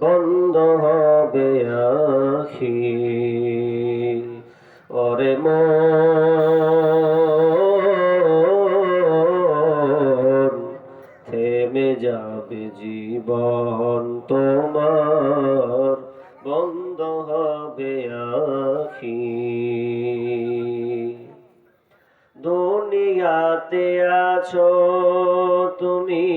বন্ধ হবে আখি। ওরে মন, থেমে যাবে জীবন তোমার। বন্ধ হবে আখি। দুনিয়াতে আছো তুমি।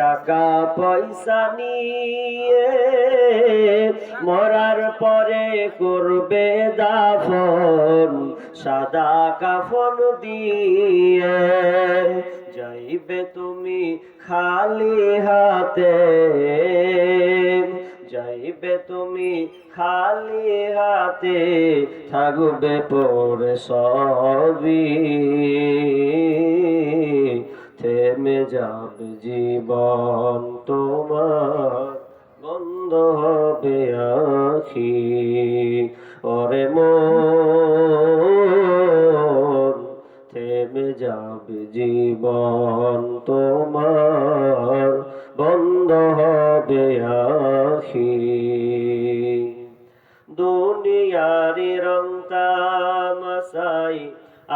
টাকা পয়সা নিয়ে মরার পরে করবে দাফন, সাদা কাফন দিয়ে। যাইবে তুমি খালি হাতে, যাইবে তুমি খালি হাতে, থাকবে পরে সবই। থেমে যাবে জীবন তোমার বন্ধ হবে আখি। ওরে মন, থেমে যাবে জীবন তোমার বন্ধ হবে আখি। দুনিয়ারি রং তামাশাই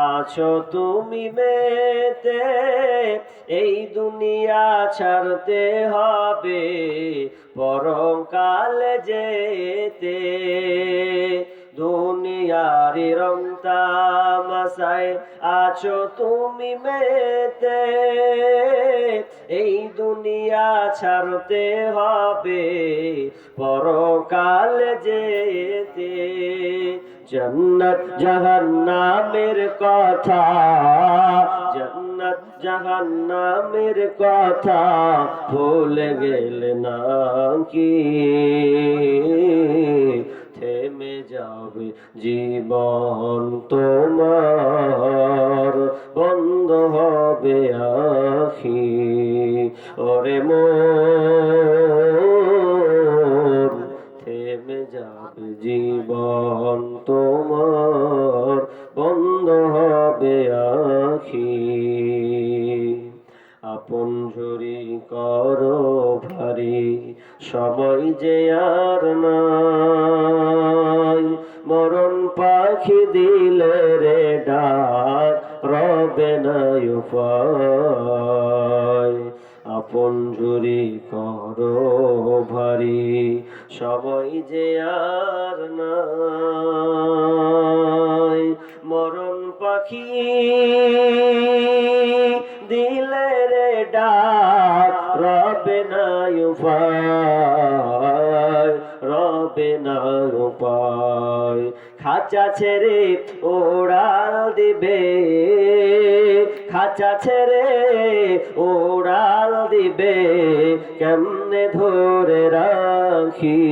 আছো তুমি মেতে। এই দুনিয়া ছাড়তে হবে পরকাল যেতে। দুনিয়ারি রং তামাশায় আছো তুমি মেতে। এই দুনিয়া ছাড়তে হবে পরকাল যেতে। জন্নত জাহান্নামের কথা, জন্নত জাহান্নামের কথা ভুলে গেলে নাকি? থেমে যাবে জীবন তোমার বন্ধ হবে আখি। ওরে মন আপন ঝুরি করো ভারী, সময় যে আর নাই। মরণ পাখি দিলে রে ডাক, রবে নাই উপায়। আপন ঝুরি করো ভারী, সময় যে আর নাই। মরণ পাখি দিলে ডাক, রবে না উপায়, রবে না উপায়। খাঁচা ছেড়ে ওড়াল দিবে, খাঁচা ছেড়ে ওড়াল দিবে, কেমনে ধরে রাখি?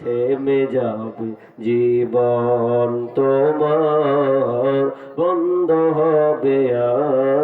থেমে যাবে জীবন তোমার, বন্ধ হবে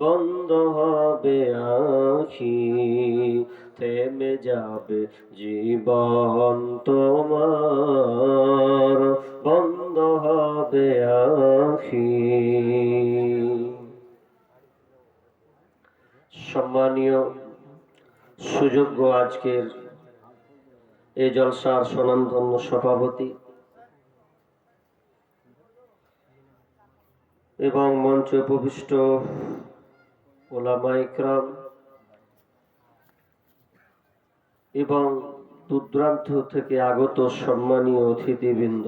বন্ধ হবে আখি, থেমে যাবে জীবন তোমার। বন্ধ হবে আখি। সম্মানীয়, সুযোগ্য আজকের এ জলসার স্বনামধন্য সভাপতি এবং মঞ্চে উপবিষ্ট ওলামা ইকরাম এবং দূরদূরান্ত থেকে আগত সম্মানীয় অতিথিবৃন্দ।